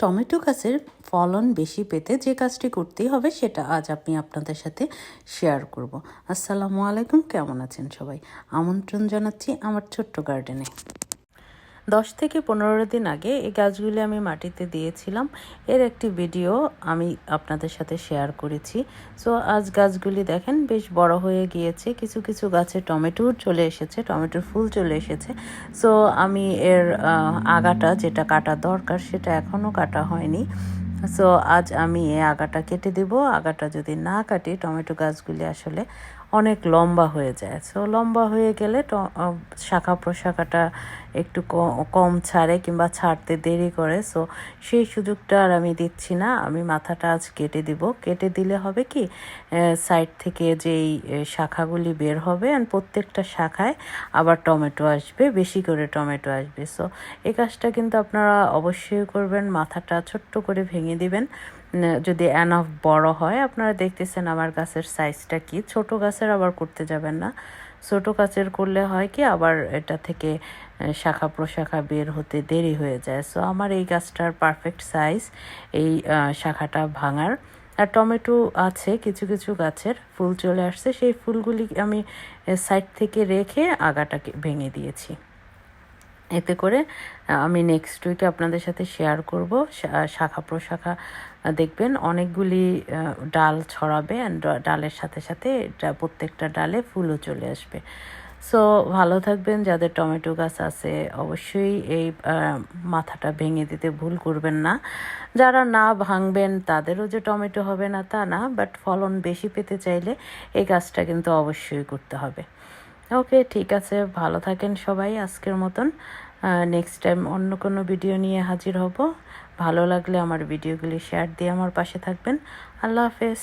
Tomato গাছের ফলন বেশি পেতে যে কাজটি করতেই হবে সেটা আজ আমি আপনাদের সাথে শেয়ার করব। আসসালামু আলাইকুম, কেমন আছেন সবাই? আমন্ত্রণ জানাচ্ছি আমার ছোট্ট গার্ডেনে দশ থেকে পনেরো দিন আগে এই গাছগুলি আমি মাটিতে দিয়েছিলাম। এর একটি ভিডিও আমি আপনাদের সাথে শেয়ার করেছি। সো, আজ গাছগুলি দেখেন বেশ বড় হয়ে গিয়েছে। কিছু কিছু গাছে টমেটোর চলে এসেছে, টমেটোর ফুল চলে এসেছে। সো, আমি এর আগাটা যেটা কাটা দরকার সেটা এখনও কাটা হয়নি। সো, আজ আমি এই আগাটা কেটে দেব। আগাটা যদি না কাটি, টমেটো গাছগুলি আসলে অনেক লম্বা হয়ে যায়। সো লম্বা হয়ে গেলে শাখা প্রশাখাটা একটু কম ছাড়ে কিংবা ছাড়তে দেরি করে। সো সেই সুযোগটা আর আমি দিচ্ছি না। আমি মাথাটা আজ কেটে দিব। কেটে দিলে হবে কি সাইড থেকে যেই শাখাগুলি বের হবে অ্যান্ড প্রত্যেকটা শাখায় আবার টমেটো আসবে, বেশি করে টমেটো আসবে। সো এই কাজটা কিন্তু আপনারা অবশ্যই করবেন। মাথাটা ছোট্ট করে ভেঙে দিবেন। যদি অ্যানাফ বড় হয়, আপনারা দেখতেছেন আমার গাছের সাইজটা কি। ছোট গাছের আবার করতে যাবেন না। ছোট গাছের করলে হয় কি, আবার এটা থেকে শাখা প্রশাখা বের হতে দেরি হয়ে যায়। সো আমার এই গাছটার পারফেক্ট সাইজ এই শাখাটা ভাঙার। আর টমেটো আছে, কিছু কিছু গাছের ফুল চলে আসছে। সেই ফুলগুলি আমি সাইড থেকে রেখে আগাটাকে ভেঙে দিয়েছি। এতে করে আমি নেক্সট উইকে আপনাদের সাথে শেয়ার করব। শাখা প্রশাখা দেখবেন অনেকগুলি ডাল ছড়াবে অ্যান্ড ডালের সাথে সাথে এটা প্রত্যেকটা ডালে ফুলও চলে আসবে। সো ভালো থাকবেন। যাদের টমেটো গাছ আছে, অবশ্যই এই মাথাটা ভেঙে দিতে ভুল করবেন না। যারা না ভাঙবেন, তাদেরও যে টমেটো হবে না তা না বাট ফলন বেশি পেতে চাইলে এই গাছটা কিন্তু অবশ্যই করতে হবে। ওকে, ঠিক আছে, ভালো থাকেন সবাই আজকের মতন। নেক্সট টাইম অন্য কোনো ভিডিও নিয়ে হাজির হব। ভালো লাগলে আমার ভিডিওগুলি শেয়ার দিয়ে আমার পাশে থাকবেন। আল্লাহ হাফেজ।